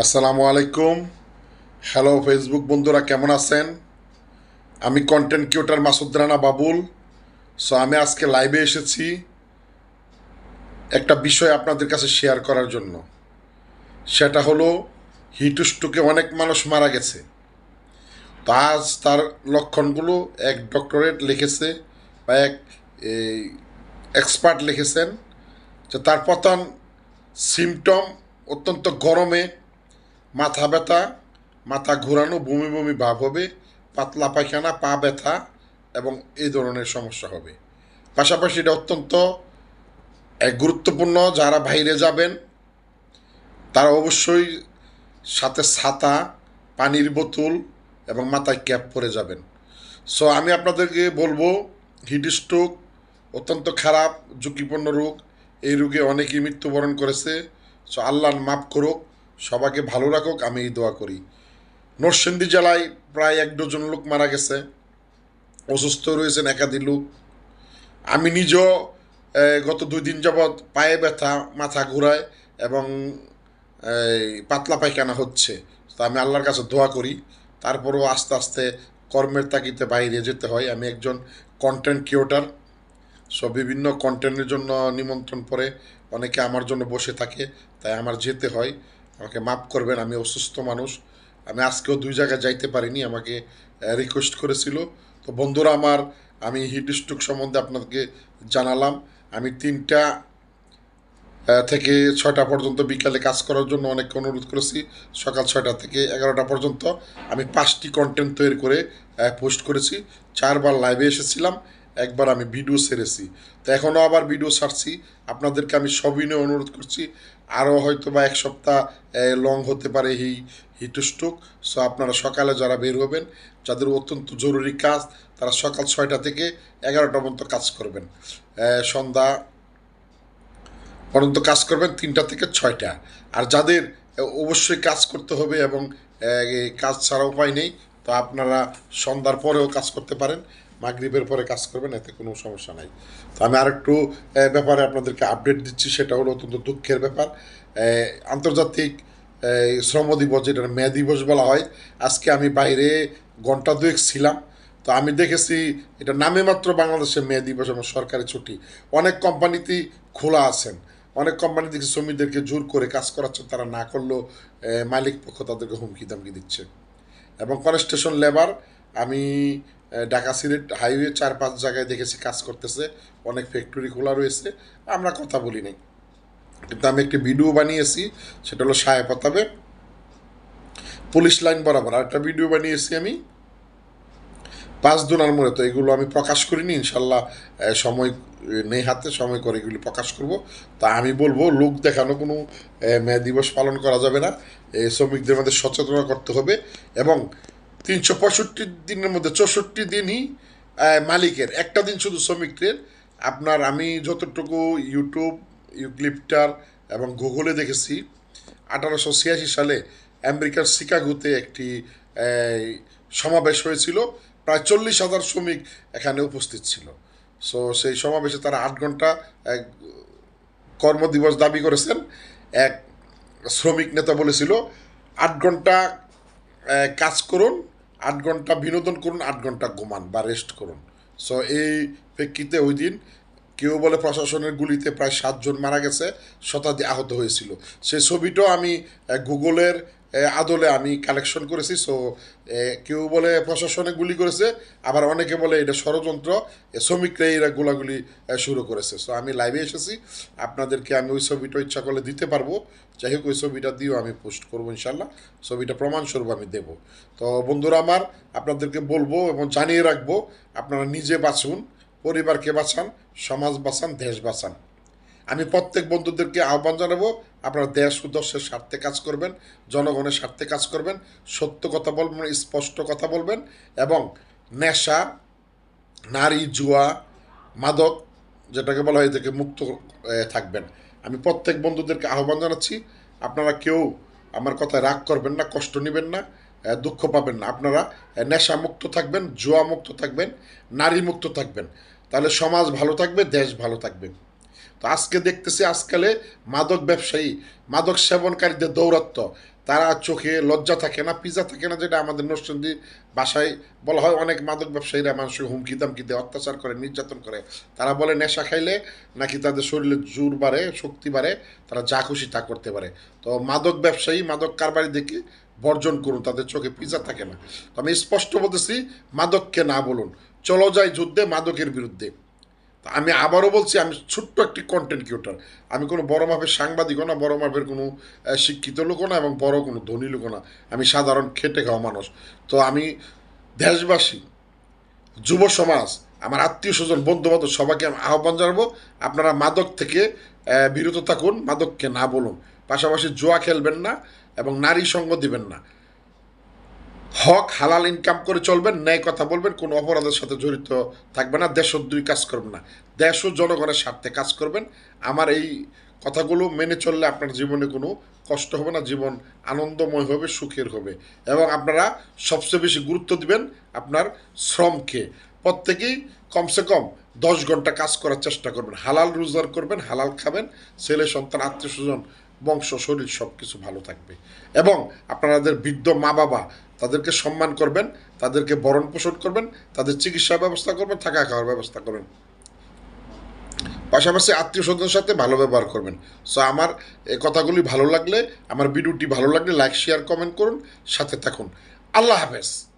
আসসালামু আলাইকুম। Hello Facebook বন্ধুরা, কেমন আছেন? আমি content curator Masud Rana Babul. So আমি আজকে লাইভে এসেছি একটা বিষয় আপনাদের কাছে শেয়ার করার জন্য। সেটা হলো হিটুস্টুকে অনেক মানুষ মারা গেছে। আজ তার লক্ষণগুলো এক ডক্টরেট লিখেছে বা এক এক্সপার্ট লিখেছেন যে তার প্রধান সিমটম অত্যন্ত গরমে মাথা ব্যথা, মাথা ঘোরানো, বমি বমি ভাব হবে, পাতলা পায়খানা, পা ব্যথা এবং এই ধরনের সমস্যা হবে। পাশাপাশি এটা অত্যন্ত এক গুরুত্বপূর্ণ, যারা বাইরে যাবেন, তারা অবশ্যই সাথে ছাতা, পানির বোতল এবং মাথায় ক্যাপ পরে যাবেন। সো, আমি আপনাদেরকে বলব, হিট স্ট্রোক অত্যন্ত খারাপ, ঝুঁকিপূর্ণ রোগ। এই রোগে অনেকেই মৃত্যুবরণ করেছে। সো আল্লাহ মাফ করুক। সবাইকে ভালো রাখুক আমি এই দোয়া করি। নরসিংদী জেলায় প্রায় এক ডজন লোক মারা গেছে। অসুস্থ রয়েছেন একাধিক লোক। আমি নিজেও গত দুই দিন যাবৎ পায়ে ব্যথা, মাথা ঘোরায় এবং পাতলা পায়খানা হচ্ছে। তো আমি আল্লাহর কাছে দোয়া করি। তারপরেও আস্তে আস্তে কর্মের তাগিতে বাইরে যেতে হয়। আমি একজন কন্টেন্ট ক্রিয়েটার সো বিভিন্ন কন্টেন্টের জন্য নিমন্ত্রণ পরে অনেকে আমার জন্য বসে থাকে, তাই আমার যেতে হয়। আমাকে মাফ করবেন, আমি অসুস্থ মানুষ। আমি আজকেও দুই জায়গায় যাইতে পারিনি, আমাকে রিকোয়েস্ট করেছিল। তো বন্ধুরা আমার, আমি হিট স্ট্রোক সম্বন্ধে আপনাদেরকে জানালাম। আমি তিনটা থেকে ছয়টা পর্যন্ত বিকালে কাজ করার জন্য অনেককে অনুরোধ করেছি। সকাল ছয়টা থেকে এগারোটা পর্যন্ত। আমি পাঁচটি কন্টেন্ট তৈরি করে পোস্ট করেছি। চারবার লাইভে এসেছিলাম। একবার আমি ভিডিও ছেড়েছি। তো এখনও আবার ভিডিও ছাড়ছি। আপনাদেরকে আমি সবিনয় অনুরোধ করছি, আরও হয়তো বা এক সপ্তাহ লং হতে পারে এই হিটস্ট্রোক সো আপনারা সকালে যারা বের হবেন, যাদের অত্যন্ত জরুরি কাজ, তারা সকাল ছয়টা থেকে এগারোটা পর্যন্ত কাজ করবেন। সন্ধ্যা পর্যন্ত কাজ করবেন তিনটা থেকে ছয়টা। আর যাদের অবশ্যই কাজ করতে হবে এবং কাজ ছাড়া উপায় নেই, তো আপনারা সন্ধ্যার পরেও কাজ করতে পারেন। মাগরিবের পরে কাজ করবেন, এতে কোনো সমস্যা নাই। তো আমি আরেকটু ব্যাপারে আপনাদেরকে আপডেট দিচ্ছি, সেটা হলো অত্যন্ত দুঃখের ব্যাপার। আন্তর্জাতিক শ্রম দিবস যেটা মে দিবস বলা হয়, আজকে আমি বাইরে ঘণ্টা দুয়েক ছিলাম। তো আমি দেখেছি, এটা নামে মাত্র বাংলাদেশে মে দিবস এবং সরকারি ছুটি। অনেক কোম্পানিতেই খোলা আছেন। অনেক কোম্পানি দেখি শ্রমিকদেরকে জোর করে কাজ করাচ্ছেন, তারা না করলেও মালিক পক্ষ তাদেরকে হুমকি দামকি দিচ্ছে। এবং কনস্টেশন লেবার, আমি ঢাকা সিলেট হাইওয়ে চার পাঁচ জায়গায় দেখেছি কাজ করতেছে, অনেক ফ্যাক্টরি খোলা রয়েছে, আমরা কথা বলি নাই। কিন্তু আমি একটি ভিডিও বানিয়েছি, সেটা হলো সাহেব পতাবে পুলিশ লাইন বরাবর আর একটা ভিডিও বানিয়েছি আমি। পাঁচ দুনার মোড়ে তো এগুলো আমি প্রকাশ করিনি, ইনশাল্লাহ সময় নেই হাতে, সময় করে এগুলি প্রকাশ করব। তা আমি বলব, লোক দেখানো কোনো মে দিবস পালন করা যাবে না। শ্রমিকদের মধ্যে সচেতনতা করতে হবে এবং তিনশো পঁয়ষট্টি দিনের মধ্যে, চৌষট্টি দিনই মালিকের। একটা দিন শুধু শ্রমিকদের। আপনার আমি যতটুকু ইউটিউব ইউক্লিপটার এবং গুগলে দেখেছি, আঠারোশো ছিয়াশি সালে আমেরিকার শিকাগোতে একটি সমাবেশ হয়েছিল। প্রায় চল্লিশ হাজার শ্রমিক এখানে উপস্থিত ছিল। সো সেই সমাবেশে তারা আট ঘণ্টা এক কর্মদিবস দাবি করেছেন। এক শ্রমিক নেতা বলেছিল, আট ঘণ্টা কাজ করুন আট ঘণ্টা বিনোদন করুন, আট ঘণ্টা ঘুমান বা রেস্ট করুন। সো এই প্রেক্ষিতে ওই দিন কেউ বলে প্রশাসনের গুলিতে প্রায় সাতজন মারা গেছে শতাধিক আহত হয়েছিল। সে ছবিটাও আমি গুগলের আদলে আমি কালেকশন করেছি সো কেউ বলে প্রশাসনে গুলি করেছে, আবার অনেকে বলে এটা ষড়যন্ত্র শ্রমিকরা এরা গোলাগুলি শুরু করেছে। সো আমি লাইভে এসেছি, আপনাদেরকে আমি ওই ছবিটা ইচ্ছা করলে দিতে পারব, যাই হোক ওই ছবিটা দিয়েও আমি পোস্ট করব ইনশাল্লাহ ছবিটা প্রমাণস্বরূপ আমি দেব। তো বন্ধুরা আমার, আপনাদেরকে বলব এবং জানিয়ে রাখব, আপনারা নিজে বাঁচুন, পরিবারকে বাঁচান, সমাজ বাঁচান, দেশ বাঁচান। আমি প্রত্যেক বন্ধুদেরকে আহ্বান জানাব আপনারা দেশ ও দশের স্বার্থে কাজ করবেন, জনগণের স্বার্থে কাজ করবেন, সত্য কথা বলবেন, স্পষ্ট কথা বলবেন এবং নেশা, নারী, জুয়া, মাদক যেটাকে বলা হয় এদেরকে মুক্ত থাকবেন। আমি প্রত্যেক বন্ধুদেরকে আহ্বান জানাচ্ছি, আপনারা কেউ আমার কথায় রাগ করবেন না, কষ্ট নেবেন না দুঃখ পাবেন না। আপনারা নেশা মুক্ত থাকবেন, জুয়া মুক্ত থাকবেন, নারী মুক্ত থাকবেন। তাহলে সমাজ ভালো থাকবে, দেশ ভালো থাকবে। তো আজকে দেখতেছি আজকালে মাদক ব্যবসায়ী, মাদক সেবনকারীদের দৌরত্ব তারা চোখে লজ্জা থাকে না, পিজা থাকে না, যেটা আমাদের নরসিংদী বাসায় বলা হয়, অনেক মাদক ব্যবসায়ীরা মানুষকে হুমকি দামকি দেয়, অত্যাচার করে, নির্যাতন করে। তারা বলে, নেশা খাইলে নাকি তাদের শরীরে জোর বাড়ে, শক্তি বাড়ে, তারা যা খুশি তা করতে পারে। তো মাদক ব্যবসায়ী, মাদক কারবারি দেখে বর্জন করুন, তাদের চোখে পিজা থাকে না। তো আমি স্পষ্ট বলতেছি, মাদককে না বলুন। চলো যাই যুদ্ধে মাদকের বিরুদ্ধে। আমি আবারও বলছি, আমি ছোট্ট একটি কন্টেন্ট ক্রিয়েটার আমি কোনো বড় মাপের সাংবাদিকও না, বড় মাপের কোনো শিক্ষিত লোকও না এবং বড় কোনো ধনী লোকও না। আমি সাধারণ খেটে খাওয়া মানুষ। তো আমি দেশবাসী, যুব সমাজ, আমার আত্মীয় স্বজন বন্ধু বান্ধব সবাইকে আমি আহ্বান জানাব, আপনারা মাদক থেকে বিরত থাকুন, মাদককে না বলুন। পাশাপাশি জুয়া খেলবেন না এবং নারী সঙ্গ দিবেন না। হক হালাল ইনকাম করে চলবেন, ন্যায় কথা বলবেন, কোনো অপরাধের সাথে জড়িত থাকবে না দেশদ্রোহী কাজ করবেন না। দেশ ও জনগণের স্বার্থে কাজ করবেন। আমার এই কথাগুলো মেনে চললে আপনার জীবনে কোনো কষ্ট হবে না, জীবন আনন্দময় হবে, সুখের হবে। এবং আপনারা সবচেয়ে বেশি গুরুত্ব দিবেন আপনার শ্রমকে। প্রত্যেকেই কমসে কম দশ ঘণ্টা কাজ করার চেষ্টা করবেন। হালাল রোজগার করবেন, হালাল খাবেন। ছেলে, সন্তান আত্মীয় স্বজন বংশ শরীর সব কিছু ভালো থাকবে। এবং আপনাদের বৃদ্ধ মা বাবা তাদেরকে সম্মান করবেন, তাদেরকে বরণ পোষণ করবেন, তাদের চিকিৎসা ব্যবস্থা করবেন, থাকা খাওয়ার ব্যবস্থা করবেন। পাশাপাশি আত্মীয় স্বজনের সাথে ভালো ব্যবহার করবেন। সো আমার এই কথাগুলি ভালো লাগলে, আমার ভিডিওটি ভালো লাগলে লাইক শেয়ার কমেন্ট করুন, সাথে থাকুন। আল্লাহ হাফেজ।